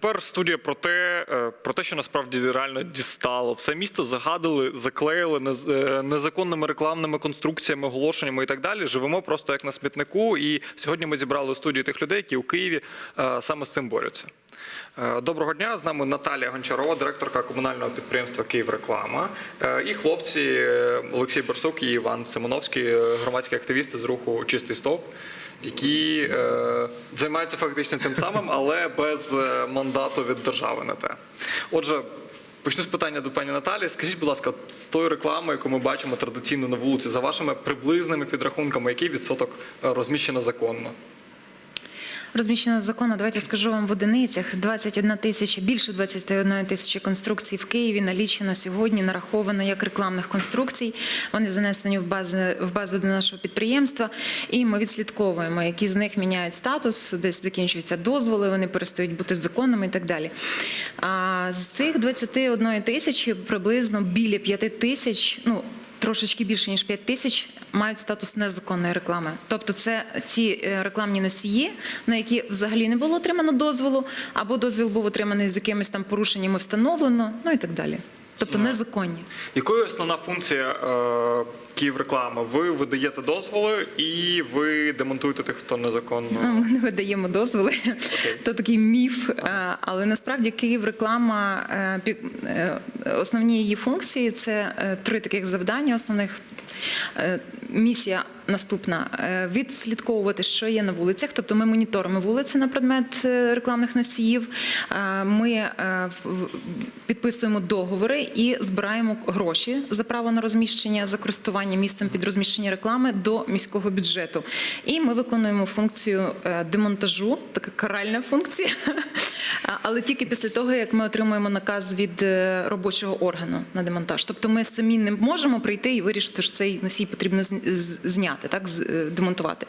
Тепер студія про те, е, про те, що насправді реально дістало. Все місто загадили, заклеїли е, незаконними рекламними конструкціями, оголошеннями і так далі. Живемо просто як на смітнику. І сьогодні ми зібрали у студії тих людей, які у Києві е, саме з цим борються. Доброго дня. З нами Наталія Гончарова, директорка комунального підприємства Київреклама. І хлопці Олексій Барсук і Іван Симоновський, громадські активісти з руху Чистий стоп, які е, займаються фактично тим самим, але без е, мандату від держави на те. Отже. Почну з питання до пані Наталі. Скажіть, будь ласка, з тою рекламою, яку ми бачимо традиційно на вулиці, за вашими приблизними підрахунками, який відсоток е, розміщено законно? Розміщено законно, давайте скажу вам в одиницях. 21 тисяча, більше 21 тисячі конструкцій в Києві налічено сьогодні, нараховано як рекламних конструкцій. Вони занесені в базу, в базу до нашого підприємства. І ми відслідковуємо, які з них міняють статус, десь закінчуються дозволи, вони перестають бути законними і так далі. А з цих 21 тисячі приблизно біля 5 тисяч, ну трошечки більше ніж 5 тисяч мають статус незаконної реклами. Тобто, це ті е, рекламні носії, на які взагалі не було отримано дозволу, або дозвіл був отриманий з якимись там порушеннями встановлено, ну і так далі. Тобто незаконні. Якою основна функція е, Київреклами? Ви видаєте дозволи і ви демонтуєте тих, хто незаконно. Ну, Ми не видаємо дозволи, то такий міф. Е, Але насправді Київ реклама е, е, основні її функції це три таких завдання основних. Е, Місія наступна е, відслідковувати, що є на вулицях. Тобто ми моніторимо вулиці на предмет е, рекламних носіїв. Ми підписуємо договори і збираємо гроші за право на розміщення за користування місцем під розміщення реклами до міського бюджету. І ми виконуємо функцію демонтажу, така каральна функція, але тільки після того, як ми отримуємо наказ від робочого органу на демонтаж. Тобто ми самі не можемо прийти і вирішити, що цей носій потрібно зняти, так е, демонтувати.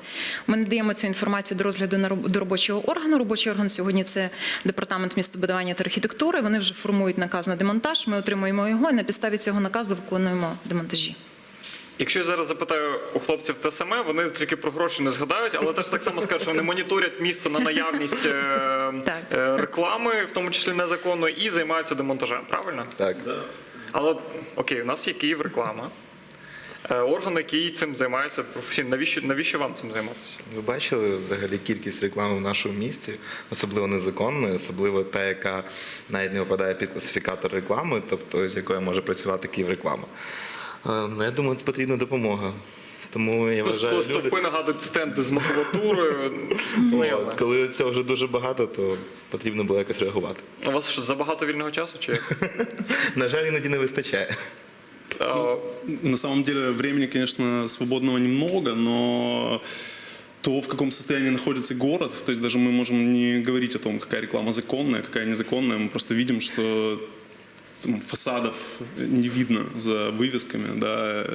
Ми надаємо цю інформацію до розгляду на до робочого органу. Робочий орган сьогодні це департамент містобудування та архітектури. Вони вже формують наказ на демонтаж. Ми отримуємо його і на підставі цього наказу виконуємо демонтажі. Якщо я зараз запитаю у хлопців те саме, вони тільки про гроші не згадають, але теж так само скажуть, що вони моніторять місто на наявність е, е, реклами, в тому числі незаконної, і займаються демонтажем. Правильно? Так. Але окей, у нас є Київреклама. Е, Орган, який цим займається професійно. Навіщо навіщо вам цим займатися? Ви бачили взагалі кількість реклами в нашому місті, особливо незаконної, особливо та, яка навіть не випадає під класифікатор реклами, тобто з якою може працювати Київреклама. Е, Ну, я думаю, це потрібна допомога. Тому я вважаю, Просто люди, стовпи нагадують стенди з макулатурою. от, коли цього вже дуже багато, то потрібно було якось реагувати. У вас що, забагато вільного часу? Чи? На жаль, іноді не вистачає. Е, На самом деле времени, конечно, свободного немного, но то, в каком состоянии находится город, то есть даже мы можем не говорить о том, какая реклама законная, какая незаконная, мы просто видим, что фасадов не видно за вывесками, да,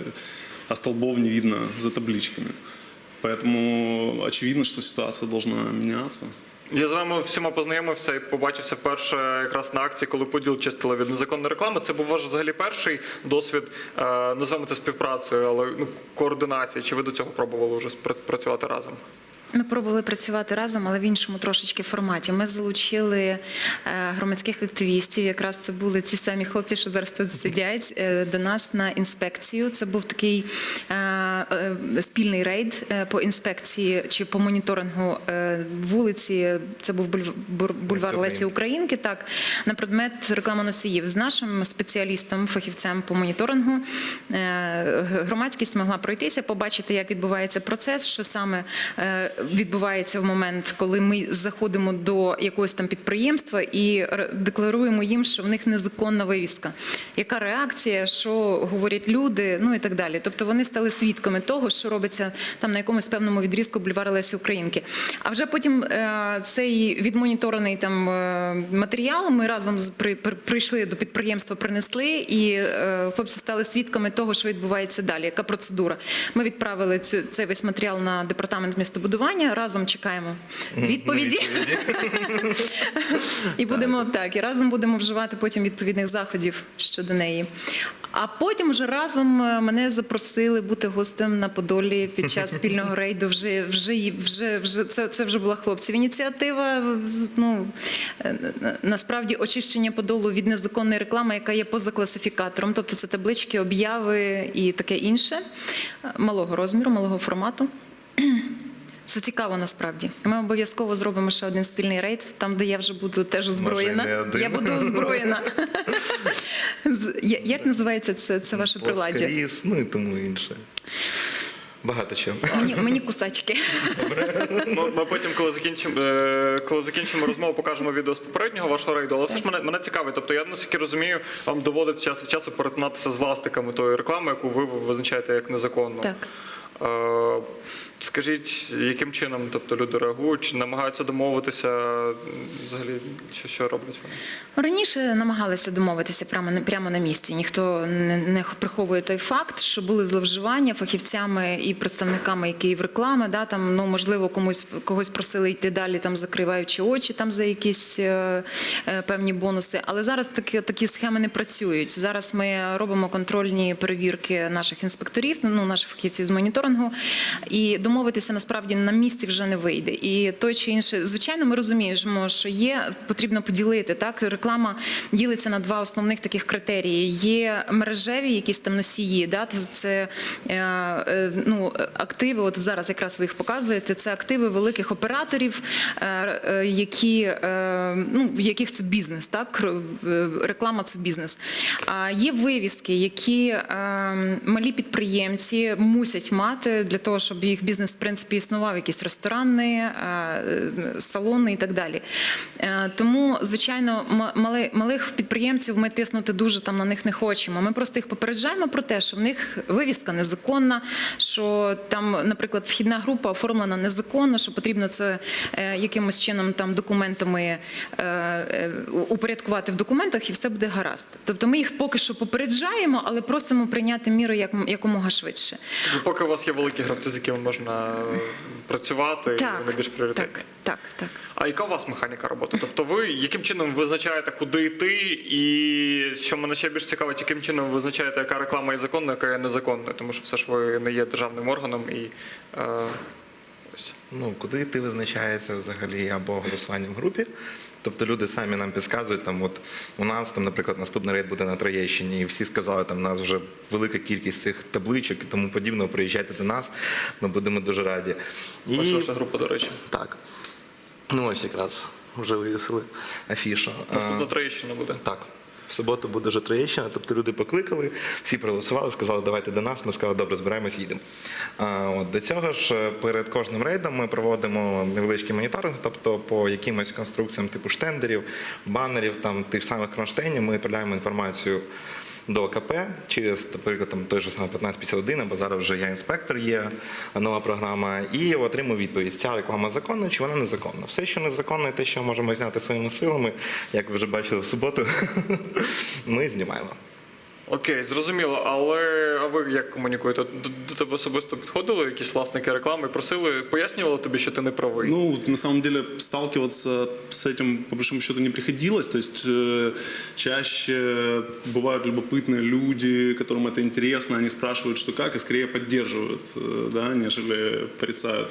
а столбов не видно за табличками. Поэтому очевидно, что ситуация должна меняться. Я з вами всіма познайомився і побачився вперше якраз на акції, коли поділ чистила від незаконної реклами. Це був ваш взагалі перший досвід, е, називаємо це співпрацею, але ну, координації. Чи ви до цього пробували вже працювати разом? Ми пробували працювати разом, але в іншому трошечки форматі. Ми залучили е, громадських активістів. Якраз це були ці самі хлопці, що зараз тут сидять е, до нас на інспекцію. Це був такий е, спільний рейд по інспекції чи по моніторингу вулиці. Це був бульв- бульвар Лесі Українки. Так на предмет рекламоносіїв з нашим спеціалістом, фахівцем по моніторингу. Громадськість могла пройтися, побачити, як відбувається процес, що саме відбувається в момент, коли ми заходимо до якогось там підприємства і декларуємо їм, що в них незаконна вивіска. Яка реакція, що говорять люди, ну і так далі. Тобто вони стали свідками того, що робиться там на якомусь певному відрізку бульвара Лесі Українки. А вже потім е, цей відмоніторений там е, матеріал ми разом прийшли до підприємства, принесли, і е, хлопці стали свідками того, що відбувається далі. Яка процедура? Ми відправили цю цей весь матеріал на департамент містобудування. Разом чекаємо відповіді. І будемо так, і разом будемо вживати потім відповідних заходів щодо неї. А потім вже разом е, мене запросили бути гостем на Подолі під час спільного рейду. Вже вже вже вже це, це вже була хлопців ініціатива. Ну е, насправді очищення Подолу від незаконної реклами, яка є поза класифікатором, тобто це таблички, обяви і таке інше малого розміру, малого формату. Це цікаво насправді. Ми обов'язково зробимо ще один спільний рейд, там, де я вже буду теж озброєна. не один. Я буду озброєна. Як називається це, це ваше приладдя? Плоскоріз, ну і тому інше. Багато чого. Мені, мені кусачки. Ну, ми потім, коли закінчимо, е, коли закінчимо розмову, покажемо відео з попереднього вашого рейду. Але все ж мене, мене цікавить. Тобто, я наскільки розумію, вам доводиться час від часу перетинатися з власниками тої реклами, яку ви визначаєте як незаконну. Так. Е, Скажіть, яким чином тобто, люди реагують, чи намагаються домовитися? Взагалі, що, що роблять вони? Раніше намагалися домовитися прямо на прямо на місці. Ніхто не, не приховує той факт, що були зловживання фахівцями і представниками Київреклами. Да, там ну можливо комусь когось просили йти далі, там закриваючи очі там за якісь е, е, певні бонуси. Але зараз такі такі схеми не працюють. Зараз ми робимо контрольні перевірки наших інспекторів, ну наших фахівців з моніторингу, і домовитися насправді на місці вже не вийде. І той чи інший, звичайно, ми розуміємо, що є потрібно поділити так. Реклама ділиться на два основних таких критерії: є мережеві якісь там носії, да це е, е, ну активи. От зараз якраз ви їх показуєте. Це активи великих операторів, е, які ну в яких це бізнес, так реклама це бізнес. А є вивіски, які е, малі підприємці мусять мати для того, щоб їх бізнес в принципі існував, якісь ресторани, е, салони і так далі. Е, Тому, звичайно, малих підприємців ми тиснути дуже там на них не хочемо. Ми просто їх попереджаємо про те, що в них вивіска незаконна, що там, наприклад, вхідна група оформлена незаконно, що потрібно це е, якимось чином там документами упорядкувати в документах, і все буде гаразд. Тобто ми їх поки що попереджаємо, але просимо прийняти міру як якомога швидше. Тобто, Поки у вас є великі гравці, з якими можна працювати, і Так, вони більш пріоритетні. так, так, так. А яка у вас механіка роботи? Тобто ви яким чином визначаєте, куди йти, і що мене ще більш цікавить, яким чином ви визначаєте, яка реклама є законною, яка є незаконною, тому що все ж ви не є державним органом і е, ось. Ну, куди йти визначається взагалі або голосуванням в групі. Тобто люди самі нам підказують, там, от у нас, там, наприклад, наступний рейд буде на Троєщині, і всі сказали, там у нас вже велика кількість цих табличок і тому подібного. Приїжджайте до нас, ми будемо дуже раді. І... Ваша група, до речі. Так. Ну ось якраз вже вивісили афішу. Наступна А, Троєщина буде. Так. Суботу буде вже Троєщина, тобто люди покликали, всі проголосували, сказали, давайте до нас. Ми сказали, добре, збираємось, їдемо. А, от, до цього ж е, перед кожним рейдом ми проводимо невеличкий моніторинг, тобто по якимось конструкціям типу штендерів, банерів, там тих самих кронштейнів ми відправляємо інформацію до КП через, наприклад, там той же саме 1551, або зараз вже я інспектор, є нова програма, і отримую відповідь, ця реклама законна чи вона незаконна. Все, що незаконне, те, що можемо зняти своїми силами, як ви вже бачили в суботу, ми знімаємо. Окей, зрозуміло. Але а ви як комунікуєте? До, до тебе особисто підходили якісь власники реклами, просили, пояснювали тобі, що ти не правий? Ну, вот на самом деле, сталкиваться с этим, по большому счету, не приходилось. То есть э, чаще бывают любопытные люди, которым это интересно, они спрашивают, что как, и скорее поддерживают, э, да, нежели порицают.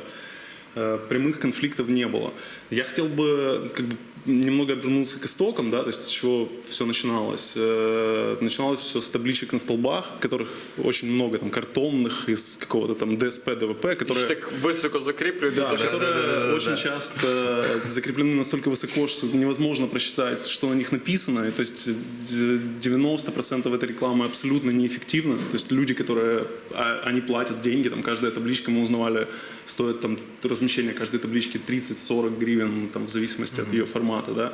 Э, Прямых конфликтов не было. Я хотел бы как бы, немного обернуться к истокам, да, то есть с чего все начиналось. Э, Начиналось все с табличек на столбах, которых очень много, там, картонных, из какого-то там ДСП, ДВП, Які которые... ж так високо закріплюють. Да, для того, щоб- которые очень часто закреплены настолько высоко, что невозможно просчитать, что на них написано. И, то есть э, 90% этой рекламы абсолютно неэффективно. То есть люди, которые а, они платят деньги, там каждая табличка, мы узнавали, стоит там размещение каждой таблички 30-40 гривен, там, в зависимости от ее формата. Да?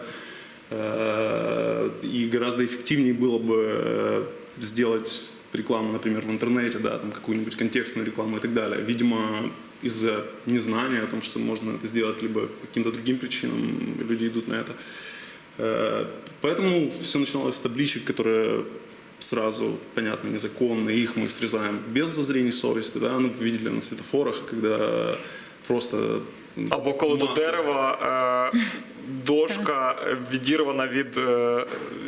Э, И гораздо эффективнее было бы э, сделать рекламу, например, в интернете, да, там какую-нибудь контекстную рекламу и так далее. Видимо, из-за незнания о том, что можно это сделать либо по каким-то другим причинам, люди идут на это. Э, Поэтому все начиналось с табличек, которые сразу, понятно, незаконно, их мы срезаем без зазрения совести, да, ну, видели на светофорах, когда просто Або коли до дерева е, дошка е, відірвана від, е,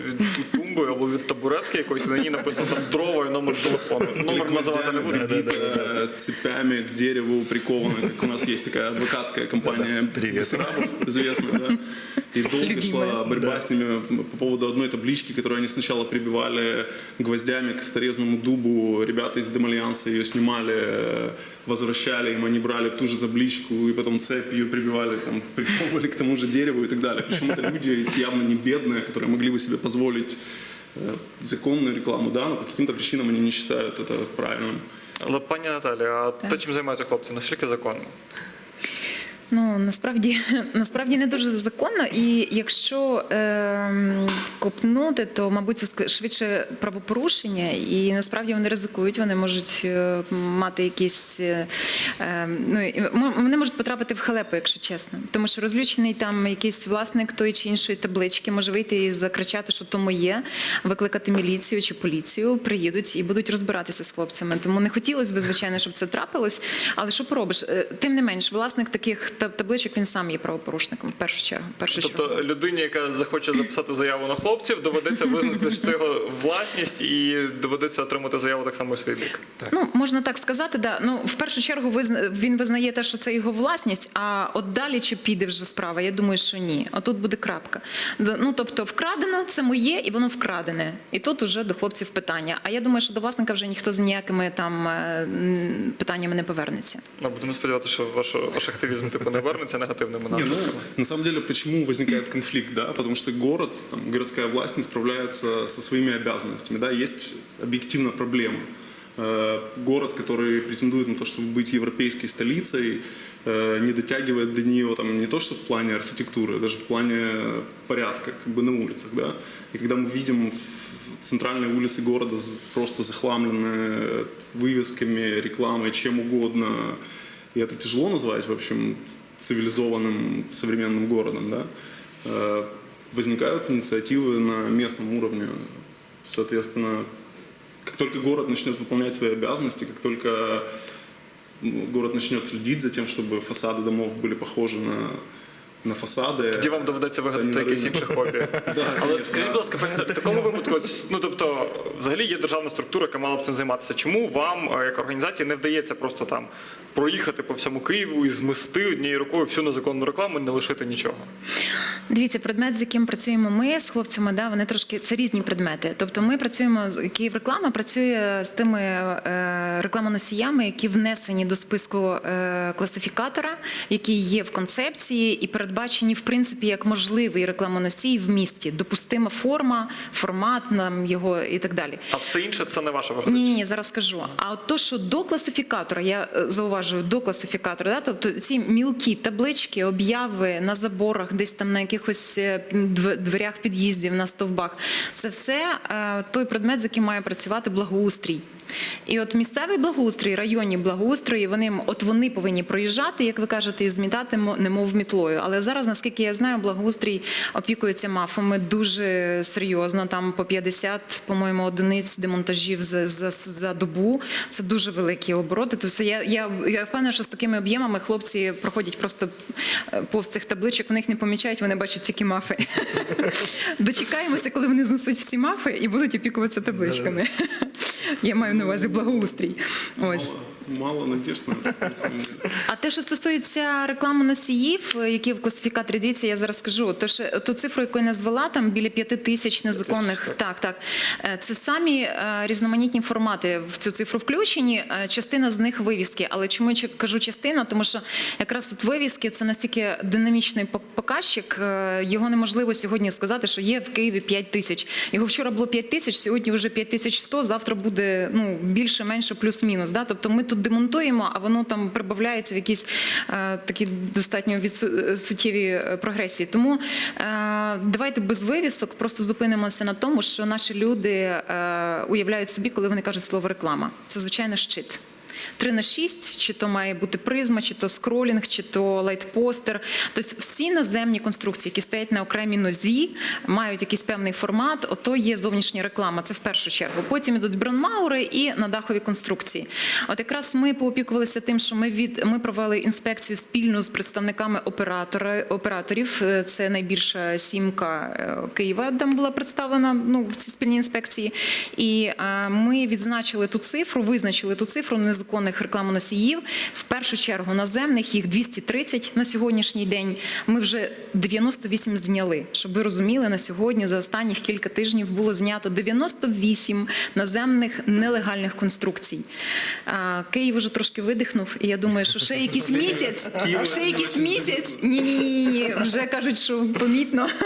від тумби або від табуретки якоїсь, на ній написано там дрова і номер телефону. Или Номер називати не гвоздями буду. прибито, цепями к дереву прикованы, как у нас есть такая адвокатская компания привет. Бессарабов, известная, да? И долго шла борьба с ними по поводу одной таблички, которую они сначала прибивали гвоздями к старезному дубу. Ребята из Демальянса ее снимали, э, возвращали им, они брали ту же табличку и потом цепью прибивали, там, приковывали к тому же дереву и так далее. Причем это люди явно не бедные, которые могли бы себе позволить э, законную рекламу, да, но по каким-то причинам они не считают это правильным. Але пані Наталі, а те, чим займаються хлопці, наскільки законно? Ну насправді насправді не дуже законно, і якщо е, копнути, то мабуть це швидше правопорушення, і насправді вони ризикують, вони можуть е, мати якісь е, е, ну вони можуть потрапити в халепу, якщо чесно. Тому що розлючений там якийсь власник тої чи іншої таблички може вийти і закричати, що то моє, викликати міліцію чи поліцію, приїдуть і будуть розбиратися з хлопцями. Тому не хотілося б, звичайно, щоб це трапилось. Але що поробиш? Е, Тим не менш, власник таких та- табличок він сам є правопорушником в першу чергу. В першу чергу. Тобто людині, яка захоче записати заяву на хлопців, доведеться визнати, що це його власність, і доведеться отримати заяву так само у свій бік. Ну можна так сказати, да. Ну в першу чергу визна- він визнає те, що це його власність. А от далі чи піде вже справа? Я думаю, що ні. А тут буде крапка. Ну тобто, вкрадено це моє, і воно вкрадене. І тут уже до хлопців питання. А я думаю, що до власника вже ніхто з ніякими там е, питаннями не повернеться. Ну, будемо сподіватися, що ваш, ваш активізм типу не вернеться негативними Не, ну, наслідками. на самом деле, почему возникает конфликт, да? Потому что город, там, городская власть не справляется со своими обязанностями, да? Есть объективно проблема. Э, Город, который претендует на то, чтобы быть европейской столицей, э, не дотягивает до нее там, не то, что в плане архитектуры, даже в плане порядка как бы на улицах. Да? И когда мы видим центральные улицы города просто захламлены вывесками, рекламой, чем угодно, и это тяжело назвать, в общем, цивилизованным современным городом, да, э, возникают инициативы на местном уровне. Соответственно, как только город начнет выполнять свои обязанности, как только город начнет следить за тем, чтобы фасады домов были похожи на, на фасады. Тоді вам доведеться вигадати якесь інше хобі. Але скажіть, будь ласка, в такому випадку, ну тобто, взагалі є державна структура, яка мала б цим займатися. Чому вам, е, як організації, не вдається просто там проїхати по всьому Києву і змести однією рукою всю незаконну рекламу і не лишити нічого? Дивіться, предмет, з яким працюємо ми з хлопцями, да, вони трошки це різні предмети. Тобто, ми працюємо з Київреклама працює з тими е, рекламоносіями, які внесені до списку е, класифікатора, які є в концепції і передбачені в принципі як можливий рекламоносій в місті, допустима форма, формат нам його і так далі. А все інше це не ваша виходить. Ні, ні, зараз скажу. А от то, що до класифікатора, я е, зауважую, до класифікатора, да, тобто ці мілкі таблички, обяви на заборах, десь там на якихось е, дверях під'їздів, на стовбах, це все той предмет, з яким має працювати благоустрій. І от місцевий благоустрій, районні благоустрої, вони от вони повинні проїжджати, як ви кажете, і змітати немов мітлою. Але зараз, наскільки я знаю, благоустрій опікується мафами дуже серйозно. Там по 50, по-моєму, одиниць демонтажів за, за, за добу. Це дуже великі обороти. Тобто я, я, я впевнена, що з такими об'ємами хлопці проходять просто е, повз цих табличок, вони їх не помічають, вони бачать тільки мафи. Дочекаємося, коли вони знесуть всі мафи і будуть опікуватися табличками. Я маю на увазі благоустрій. Ось. Мало, надежд на. А те, що стосується реклами носіїв, е, які в класифікаторі дивіться, я зараз скажу. То що ту цифру, яку я назвала, там біля п'яти тисяч незаконних. Так, так. Е, Це самі е, різноманітні формати в цю цифру включені. Е, Частина з них вивіски. Але чому я кажу частина? Тому що якраз тут вивіски це настільки динамічний пок- показчик. е, Його неможливо сьогодні сказати, що є в Києві 5 тисяч. Його вчора було 5 тисяч, сьогодні вже 5100, завтра буде ну більше, менше, плюс-мінус. Да? Тобто ми тут демонтуємо, а воно там прибавляється в якісь е, такі достатньо відсу- суттєві е, прогресії. Тому е, давайте без вивісок просто зупинимося на тому, що наші люди е, уявляють собі, коли вони кажуть слово реклама. Це звичайно щит. 3 на 6, чи то має бути призма, чи то скролінг, чи то лайтпостер. Тобто всі наземні конструкції, які стоять на окремій нозі, мають якийсь певний формат. Ото є зовнішня реклама. Це в першу чергу. Потім ідуть бронмаури і надахові конструкції. От якраз ми поопікувалися тим, що ми від ми провели інспекцію спільно з представниками оператора операторів. Е, Це найбільша сімка е, Києва, там була представлена ну в цій спільній інспекції. І е, ми відзначили ту цифру, визначили ту цифру незаконних рекламоносіїв. В першу чергу наземних їх 230 на сьогоднішній день. Ми вже 98 зняли. Щоб ви розуміли, на сьогодні за останніх кілька тижнів було знято 98 наземних нелегальних конструкцій. Київ вже трошки видихнув, і я думаю, що ще якийсь місяць, ще якийсь місяць. Ні, ні, ні, ні. Вже кажуть, що помітно.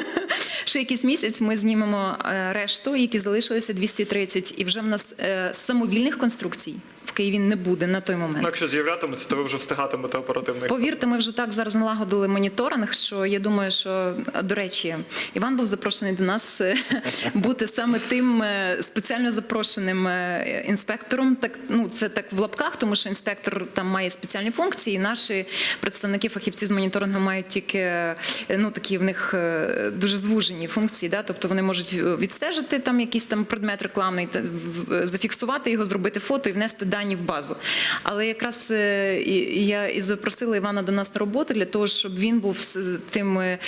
Ще якийсь місяць ми знімемо е, решту, які залишилися 230, і вже в нас е, самовільних конструкцій в Києві не буде на той момент. Ну, якщо з'являтимуться, то ви вже встигатимете оперативно. Повірте, ми вже так зараз налагодили моніторинг. Що я думаю, що до речі, Іван був запрошений до нас е, бути саме тим е, спеціально запрошеним е, інспектором. Так ну це так в лапках, тому що інспектор там має спеціальні функції. Наші представники, фахівці з моніторингу мають тільки ну такі в них дуже звужені функції. Да? Тобто вони можуть відстежити там якийсь там предмет рекламний, зафіксувати його, зробити фото і внести дані в базу. Але якраз е, я і запросила Івана до нас на роботу для того, щоб він був тим е,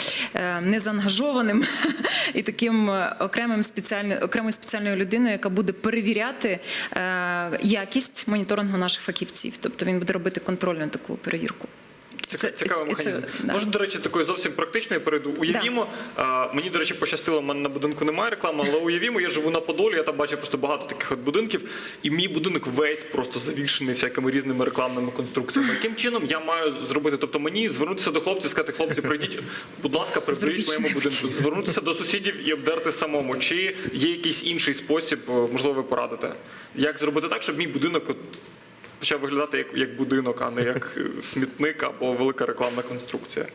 незаангажованим і таким е, окремим спеціальним окремою спеціальною людиною, яка буде перевіряти е, якість моніторингу наших фахівців. Тобто він буде робити контрольну таку перевірку. Цікавий це- механізм. да. Може, до речі, такої зовсім практичної перейду. Уявімо, а, мені, до речі, пощастило, в мене на будинку немає реклами, але уявімо, я живу на Подолі, я там бачу просто багато таких от будинків, і мій будинок весь просто завішений всякими різними рекламними конструкціями. Яким чином я маю зробити? Тобто мені звернутися до хлопців, сказати, хлопці, прийдіть, будь ласка, приберіть моєму будинку, звернутися до сусідів і обдерти самому. Чи є якийсь інший спосіб, можливо, ви порадите? Як зробити так, щоб мій будинок от почав виглядати як, як будинок, а не як смітник або велика рекламна конструкція.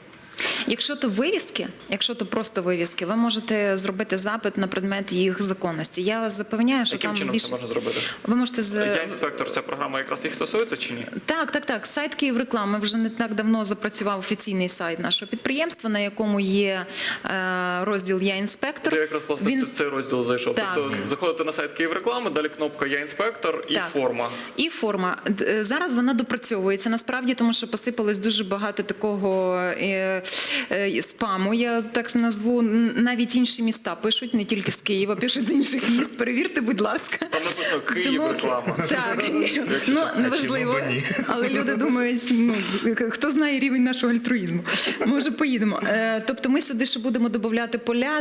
Якщо то вивіски, якщо то просто вивіски, ви можете зробити запит на предмет їх законності. Я вас запевняю, що Яким там чином більше це можна зробити? ви можете з Я інспектор, ця програма якраз їх стосується чи ні? Так, так, так. Сайт Київ реклами вже не так давно запрацював офіційний сайт нашого підприємства, на якому є е, розділ Я інспектор. Я якраз власне Він- цей розділ зайшов. Так. Тобто заходите на сайт Київреклами, далі кнопка Я інспектор і Так. форма. І форма е, зараз вона допрацьовується насправді, тому що посипалось дуже багато такого е, спаму. Я так назву навіть інші міста пишуть, не тільки з Києва, пишуть з інших міст. Перевірте, будь ласка. Там написано Київ реклама. Так, ну неважливо. Але люди думають, ну хто знає рівень нашого альтруїзму. Може, поїдемо. Е, Тобто, ми сюди ще будемо додати поля,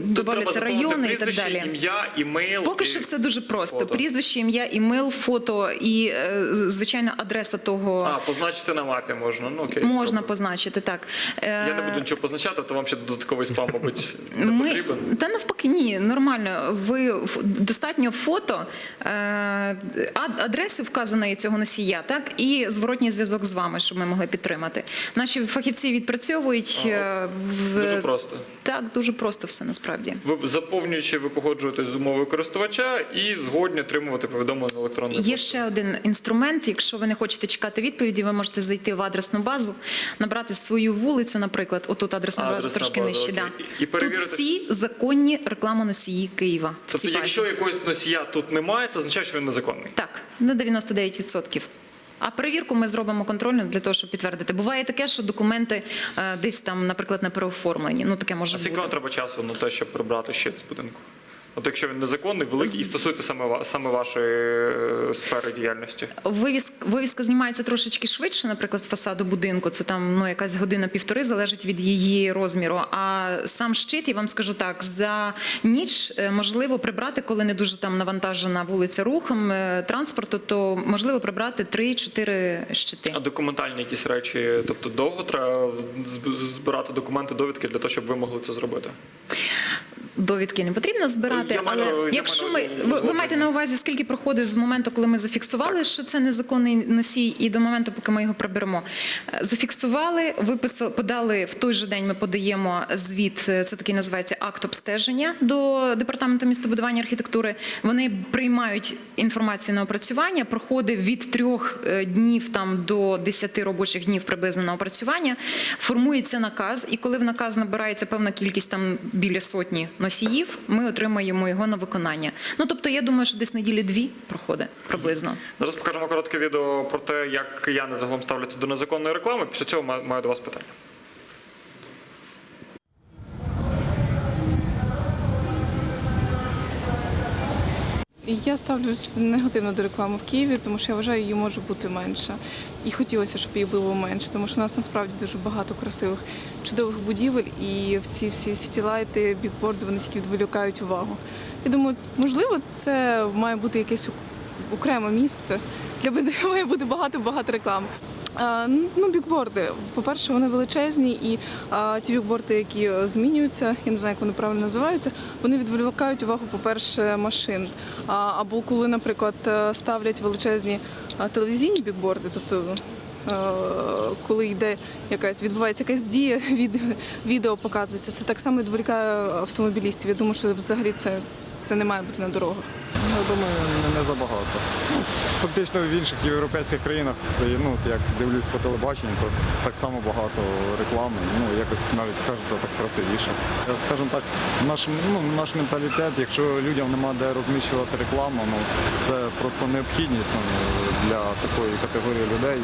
додавляться райони і так далі. Ім'я, імейл. Поки що все дуже просто. Прізвище, ім'я, імейл, фото і е, звичайно адреса того А, позначити на мапі можна. Ну окей. можна спробую. позначити. Так Я не буду Е, нічого позначати, то вам ще додатковий спам, мабуть, не Ми потрібен. та навпаки, ні, нормально. Ви достатньо фото е, адреси вказаної цього носія, так і зворотній зв'язок з вами, щоб ми могли підтримати. Наші фахівці відпрацьовують е, в Дуже просто. так, дуже просто все насправді. Ви заповнюючи, ви погоджуєтесь з умовою користувача і згодні отримувати повідомлення на електронний Є ще один інструмент. Якщо ви не хочете чекати відповіді, ви можете зайти в адресну базу, набрати свою вулицю, наприклад, отут адресна база трошки база, нижче. Да. І- перевірити- Тут всі законні рекламоносії Києва. Тобто, якщо якогось носія тут немає, це означає, що він незаконний. Так, на 99%. А перевірку ми зробимо контрольну для того, щоб підтвердити. Буває таке, що документи е, десь там, наприклад, не переоформлені. Ну таке може А скільки бути. вам треба часу на те, щоб прибрати ще з будинку? От якщо він незаконний, великий і стосується саме саме вашої е, сфери діяльності. Вивіз, вивізка знімається трошечки швидше, наприклад, з фасаду будинку. Це там ну якась година-півтори залежить від її розміру. А сам щит, я вам скажу так, за ніч е, можливо прибрати, коли не дуже там навантажена вулиця рухом е, транспорту, то можливо прибрати 3-4 щити. А документальні якісь речі, тобто довго треба збирати документи, довідки для того, щоб ви могли це зробити. Довідки не потрібно збирати. Я маю- але я якщо маю ми ви, ви маєте на увазі, скільки проходить з моменту, коли ми зафіксували, що це незаконний носій, і до моменту, поки ми його приберемо. Е, Зафіксували, виписали, подали в той же день. Ми подаємо звіт. е, Це такий називається акт обстеження до департаменту містобудування і архітектури. Вони приймають інформацію на опрацювання. Проходить від трьох е, днів там до 10 робочих днів приблизно на опрацювання. Формується наказ, і коли в наказ набирається певна кількість там біля сотні носіїв, ми отримаємо його на виконання. Ну тобто, я думаю, що десь неділі дві проходить приблизно. Зараз покажемо коротке відео про те, як кияни загалом ставляться до незаконної реклами. Після цього ма- маю до вас питання. Я ставлюсь негативно до реклами в Києві, тому що я вважаю, її може бути менше. І хотілося, щоб її було менше, тому що у нас насправді дуже багато красивих, чудових будівель, і ці всі сітілайти, бікборди, вони тільки відволікають увагу. Я думаю, можливо, це має бути якесь окреме місце, для де має бути багато-багато реклами. А, Ну, бікборди. По-перше, вони величезні, і а, ті бікборди, які е, змінюються, я не знаю, як вони правильно називаються, вони відволікають увагу, по-перше, машин. А, або коли, наприклад, е, ставлять величезні телевізійні бікборди, тобто. е, Коли йде якась відбувається якась дія, від, відео показується, це так само відволікає автомобілістів. Я думаю, що взагалі це, це не має бути на дорогах. Ну, Я думаю, не, не забагато. Ну, фактично в інших європейських країнах, е, ну, як дивлюсь по телебаченню, то так само багато реклами. Ну, якось навіть кажеться так красивіше. Скажімо так, наш, ну, наш менталітет, якщо людям нема де розміщувати рекламу, ну, це просто необхідність ну, для такої категорії людей.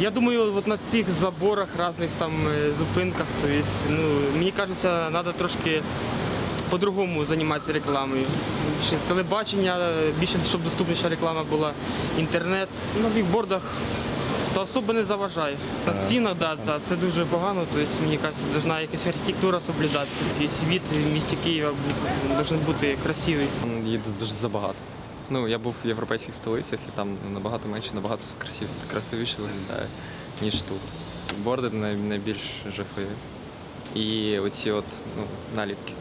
Я думаю, вот на цих заборах, разных там э, зупинках, то есть, ну, мені кажется, надо трошки по-другому займатися рекламою. Більше телебачення, е, більше, щоб доступніша реклама була, інтернет. На бікбордах та особо не заважає. На стінах, да, да, це дуже погано, тобто, мені кажется, должна якась архітектура соблюдатися, якийсь від в місті Києва должен бути красивий. Їде дуже забагато. Ну, я був в європейських столицях і там набагато менше, набагато красив, красивіше виглядає, ніж тут. Борди най, найбільш жахливі. І оці от ну, наліпки,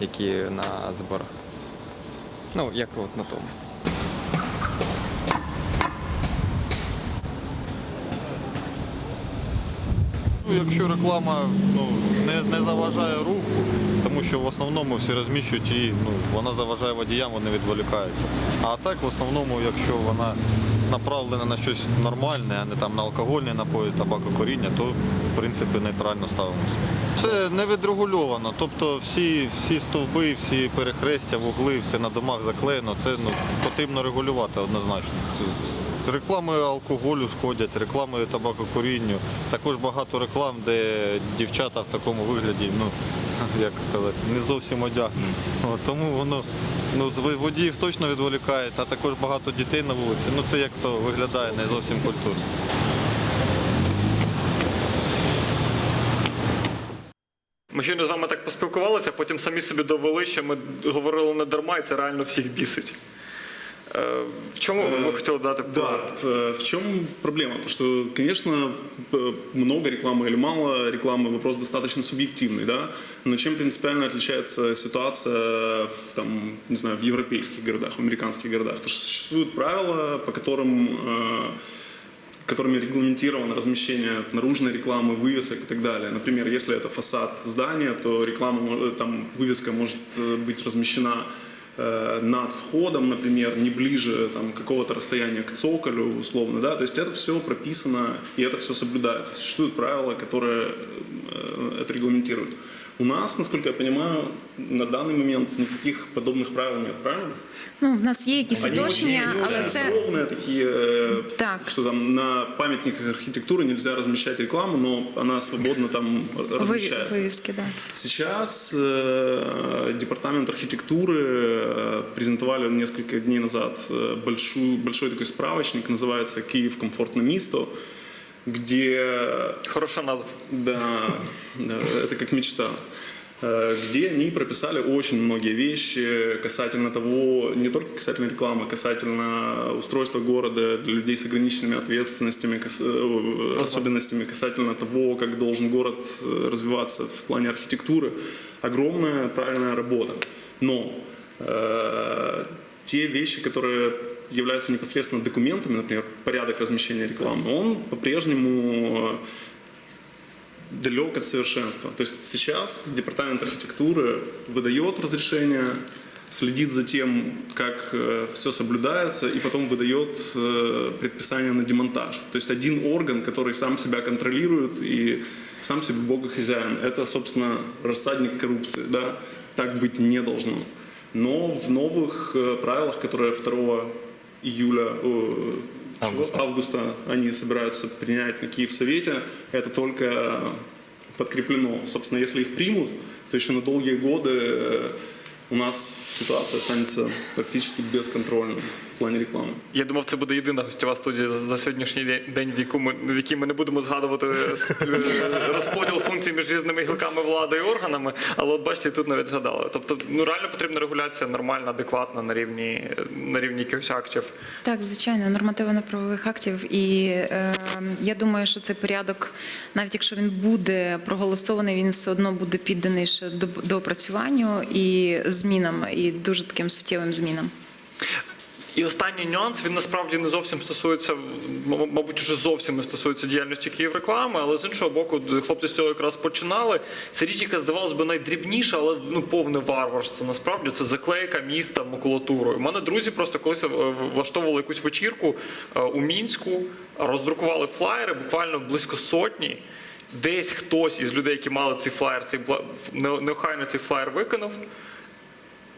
які на заборах. Ну, як от на тому. Ну, Якщо реклама ну, не, не заважає руху, тому що в основному всі розміщують її, ну, вона заважає водіям, вони відволікаються. А так в основному, якщо вона направлена на щось нормальне, а не там на алкогольні напої, табакокоріння, то в принципі нейтрально ставимося. Це не відрегульовано, тобто всі, всі стовби, всі перехрестя, вугли, все на домах заклеєно, це ну, потрібно регулювати однозначно. Реклами алкоголю шкодять, реклами табакокурінню. Також багато реклам, де дівчата в такому вигляді, ну як сказати, не зовсім одягнені. От, тому воно ну, з водіїв точно відволікає, а також багато дітей на вулиці. Ну це як то виглядає не зовсім культурно. Ми щойно з вами так поспілкувалися, потім самі собі довели, що ми говорили не дарма, і це реально всіх бісить. Е, В чому ви хотіли дати Да, пораду? в, чем проблема? То, что, конечно, много рекламы или мало рекламы, вопрос достаточно субъективный, да? Но чем принципиально отличается ситуация в, там, не знаю, в европейских городах, в американских городах? То, что существуют правила, по которым э, которыми регламентировано размещение наружной рекламы, вывесок и так далее. Например, если это фасад здания, то реклама, там вывеска может э, быть размещена э, над входом, например, не ближе там, какого-то расстояния к цоколю, условно, да, то есть это все прописано и это все соблюдается. Существуют правила, которые э, это регламентируют. У нас, насколько я понимаю, на данный момент никаких подобных правил нет, правильно? Ну, в нас є якісь Они очень, уточнення, они але очень це ровные такие, э, Так. что там на памятниках архитектуры нельзя размещать рекламу, но она свободно там ви- размещается. вивіски, да. Сейчас э, департамент архитектуры э, презентовали несколько дней назад э, большую, большой такой справочник, называется «Киев комфортно место», где Хороша назва. да, да, это как мечта. э, где они прописали очень многие вещи касательно того, не только касательно рекламы, касательно устройства города для людей с ограниченными ответственностями, кас- э, особенностями, касательно того, как должен город э, развиваться в плане архитектуры. Огромная правильная работа. Но э, те вещи, которые являются непосредственно документами, например, порядок размещения рекламы, он по-прежнему далек от совершенства. То есть сейчас департамент архитектуры выдает разрешение, следит за тем, как все соблюдается, и потом выдает э, предписание на демонтаж. То есть один орган, который сам себя контролирует и сам себе бог и хозяин. Это, собственно, рассадник коррупции. Да? Так быть не должно. Но в новых э, правилах, которые 2 июля, э, чего? Августа. августа они собираются принять на Киевсовете, это только подкреплено. Собственно, если их примут, то еще на долгие годы э, у нас ситуация останется практически безконтрольной в плане рекламы. Я думав, це буде єдина гостєва студія за- сьогоднішній день- день, в, яку ми, в якій ми не будемо згадувати е, е, розподіл функцій між різними гілками влади і органами. Але от бачите, тут навіть згадали. Тобто, ну реально потрібна регуляція нормальна, адекватна на рівні на рівні якихось актів. Так, звичайно, нормативно-правових актів. І е, я думаю, що цей порядок, навіть якщо він буде проголосований, він все одно буде підданий ще до, доопрацюванню і змінам, і дуже таким суттєвим змінам. І останній нюанс він насправді не зовсім стосується, мабуть, вже зовсім не стосується діяльності Київреклами, але з іншого боку, хлопці з цього якраз починали. Це річ, яка здавалось би найдрібніша, але ну повне варварство. Насправді це заклейка міста макулатурою. У мене друзі просто колись е, влаштовували якусь вечірку е, у мінську, роздрукували флаєри, буквально близько сотні. Десь хтось із людей, які мали цей флаєр, цей неохайно цей флаєр викинув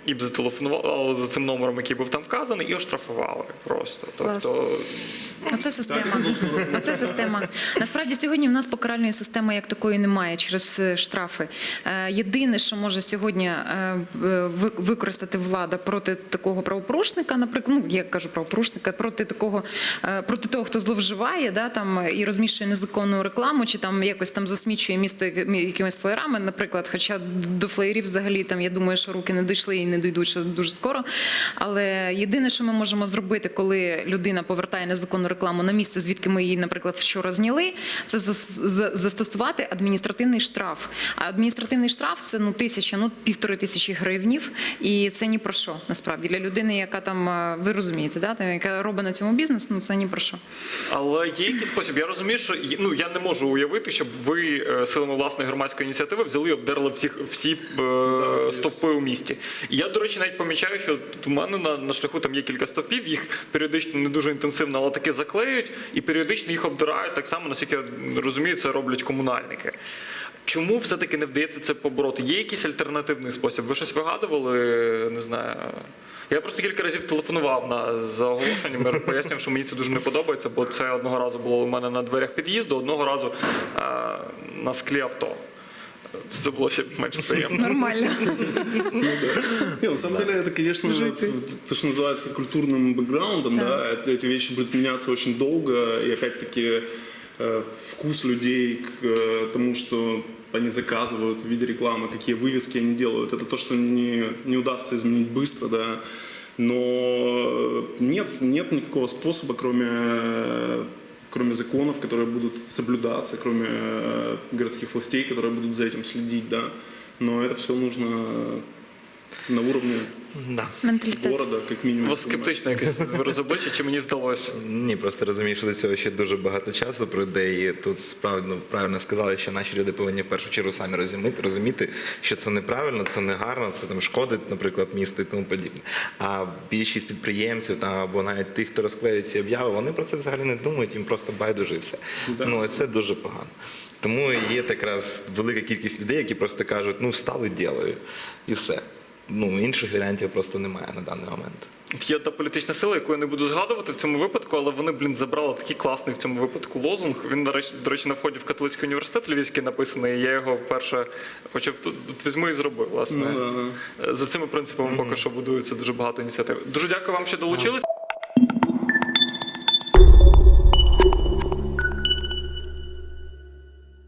і б зателефонували за цим номером, який був там вказаний, і оштрафували просто. Тобто, Оце система. Оце система. Насправді сьогодні в нас покаральної системи як такої немає через е, штрафи. Е, Єдине, що може сьогодні е, ви- використати влада проти такого правопорушника, наприклад, ну я кажу правопорушника, проти такого, проти того, хто зловживає, да там і розміщує незаконну рекламу, чи там якось там засмічує місто якимись флеєрами, наприклад. Хоча до флеєрів взагалі там я думаю, що руки не дійшли і не дійдуть ще дуже скоро. Але єдине, що ми можемо зробити, коли людина повертає незаконну рекламу на місце, звідки ми її, наприклад, вчора зняли, це зас- застосувати адміністративний штраф. А адміністративний штраф це ну тисяча, ну півтори тисячі гривнів, і це ні про що насправді для людини, яка там е, ви розумієте, да, яка робить на цьому бізнес, ну це ні про що. але є якийсь спосіб. Я розумію, що ну я не можу уявити, щоб ви е, силами власної громадської ініціативи взяли і обдерли всіх всі е, стовпи у місті. Я, до речі, навіть помічаю, що тут у мене на, на шляху там є кілька стовпів, їх періодично не дуже інтенсивно, але таки заклеюють, і періодично їх обдирають так само, наскільки я розумію, це роблять комунальники. Чому все-таки не вдається це побороти? Є якийсь альтернативний спосіб? Ви щось вигадували? Не знаю. Я просто кілька разів телефонував на за оголошеннями, пояснював, що мені це дуже не подобається, бо це одного разу було у мене на дверях під'їзду, одного разу е, на склі авто. Це було ще менш приємно. Нормально. Не, на самом деле это, конечно, то, что называется культурным бэкграундом, да, эти вещи будут меняться очень долго, и опять-таки э, вкус людей к э, тому, что они заказывают в виде рекламы, какие вывески они делают, это то, что не, не удастся изменить быстро, да, но нет, нет никакого способа, кроме э, кроме законов, которые будут соблюдаться, кроме э, городских властей, которые будут за этим следить, да. Но это все нужно на уровне Да. Менталітет. города, как У вас скептично якесь вираз обличчя, чи мені здалося? Ні, просто розумію, що до цього ще дуже багато часу пройде, і тут справді ну, правильно сказали, що наші люди повинні в першу чергу самі розуміти, розуміти, що це неправильно, це не гарно, це там шкодить, наприклад, місту і тому подібне. А більшість підприємців там або навіть тих, хто розклеює ці обяви, вони про це взагалі не думають, їм просто байдуже і все. Ну і це дуже погано. Тому є якраз велика кількість людей, які просто кажуть, ну встали, ділаю, і все. Ну інших варіантів просто немає на даний момент. Є та політична сила, яку я не буду згадувати в цьому випадку, але вони, блін, забрали такий класний в цьому випадку лозунг. Він, до речі, до речі, на вході в католицький університет львівський написаний. Я його вперше почав тут, візьму і зробив. Власне Ну, да, да. за цими принципами поки що будується дуже багато ініціатив. Дуже дякую вам, що долучились.